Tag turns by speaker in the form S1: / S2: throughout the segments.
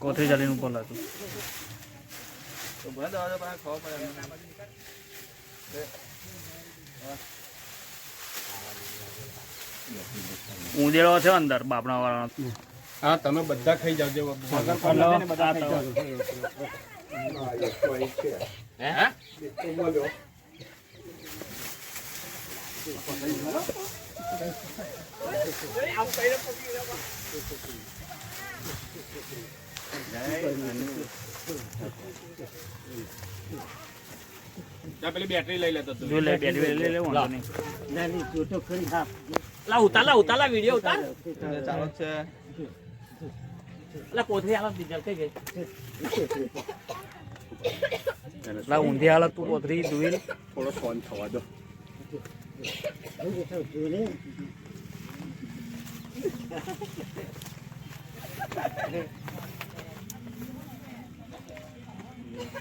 S1: કોથળી ચાલીને ઉપર લાતું
S2: તો ભલે દવા તો પાસે ખબર પડે. એમને.
S1: ઉંદેડો છે અંદર બાપણા વાળાનો
S3: હા તમે બધા ખાઈ જાવજો. વગર
S1: હલો,
S3: પેલી બેટરી લઈ લેતો તું
S1: લે બેટરી લઈ લે લે વાંધો નહીં.
S4: લા હા. લા ઉતાર લા વિડિયો ઉતાર.
S2: છે.
S4: લા કોથળી આલો ડીઝલ કઈ ગઈ?
S1: લા ઊંધી હાલત તું કોથળી ધોઈ લે.
S3: થોડો ફોન થવા દો.
S1: Thank
S4: આ
S1: લાયા.
S4: પેન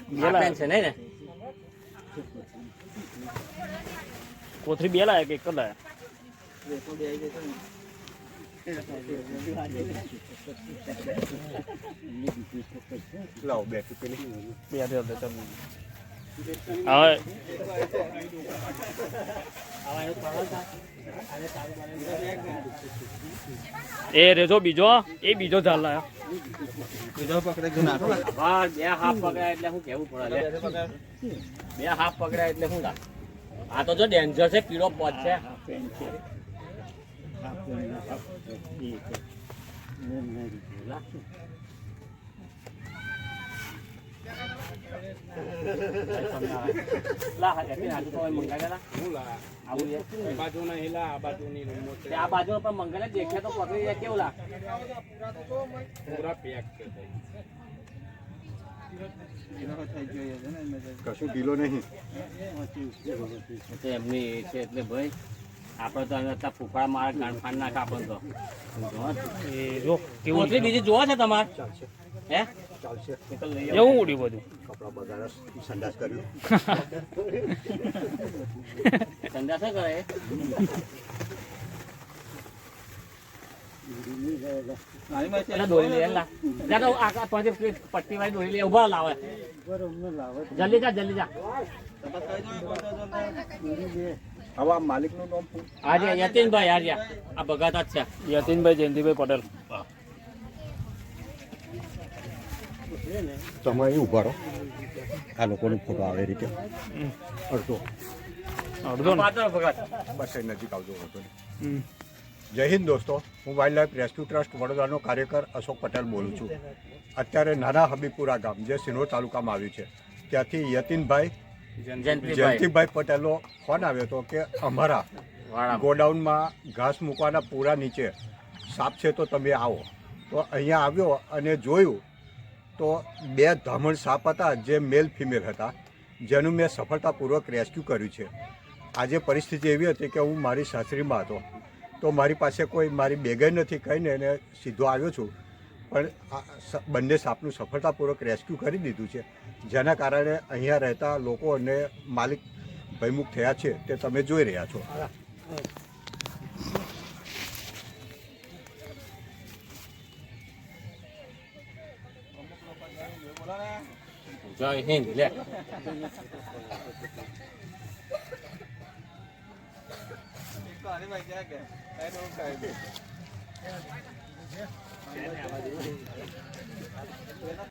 S4: છે નહીં ને?
S1: કોથરી બે લાયા કે એક લાયા?
S2: બે
S3: લાવો પેલી
S1: બે ચાલ હવે એ રેજો બીજો એ બીજો ઝાલ લાયો.
S2: બીજો પકડે જો નાખો.
S4: હા બે હાફ પકડાય એટલે શું કેવું પડે
S2: બે
S4: હાફ પકડાય એટલે શું થાય આ તો જો ડેન્જર છે પીળો પોત છે લા એથી આજુ તો મંગાવ્યા લા
S3: હું લા
S4: આવું
S3: એ બાજુ ના હિલા આ બાજુ ની રૂમો છે
S4: આ બાજુ પર મંગાવ્યા દેખે તો પકડી કેવું લા
S3: પૂરા પેક છે
S2: એનો કોઈ થઈ ગયો છે ને એમને તો.
S3: કશું ઢીલો નહીં
S4: એમની છે એટલે ભાઈ આપણે તો અંદર ત્યાં માર ગણફાન નાખે આપણને તો.
S1: જો
S4: બીજી જોવા છે તમારે? હે?
S3: ચાલશે.
S1: એવું ઉડ્યું બધું.
S3: કપડા બગાડા સંડાસ કર્યું.
S4: કરે? પટ્ટી વાળી દોરી ઊભા લાવે. જલ્દી જા જલ્દી જા.
S3: હવે આ માલિકનું નામ
S4: આજે યતીનભાઈ હાર્યા આ બગાતા જ છે.
S1: યતીનભાઈ જયંતિભાઈ પટેલ.
S3: તમે અહીં ઊભા રહો. આ લોકોનો ફોટો આવે એ રીતે. અડધો.
S1: અડધો
S3: બસ એ નજીક આવજો હતો
S1: હમ.
S3: જય હિન્દ દોસ્તો હું વાઇલ્ડ લાઈફ રેસ્ક્યુ ટ્રસ્ટ વડોદરાનો કાર્યકર અશોક પટેલ બોલું છું. અત્યારે નાના હબીપુરા ગામ જે સિનોર તાલુકામાં આવ્યું છે ત્યાંથી યતીનભાઈ
S4: જયંતિભાઈ.
S3: પટેલનો ફોન આવ્યો હતો કે અમારા ગોડાઉનમાં ઘાસ મૂકવાના પૂરા નીચે સાપ છે તો તમે આવો. તો અહીંયા આવ્યો અને જોયું તો બે ધામણ સાપ હતા જે મેલ ફિમેલ હતા, જેનું મેં સફળતાપૂર્વક રેસ્ક્યુ કર્યું છે. આજે પરિસ્થિતિ એવી હતી કે હું મારી સાસરીમાં હતો. તો મારી પાસે કોઈ, મારી બેગય નથી કહીને એને સીધો આવ્યો છું. પણ બંને સાપનું સફળતાપૂર્વક રેસ્ક્યુ કરી દીધું છે. જેના કારણે અહીંયા રહેતા લોકો અને માલિક ભયમુખ થયા છે, તે તમે જોઈ રહ્યા છો.
S4: જય હિન્દ લે
S2: એક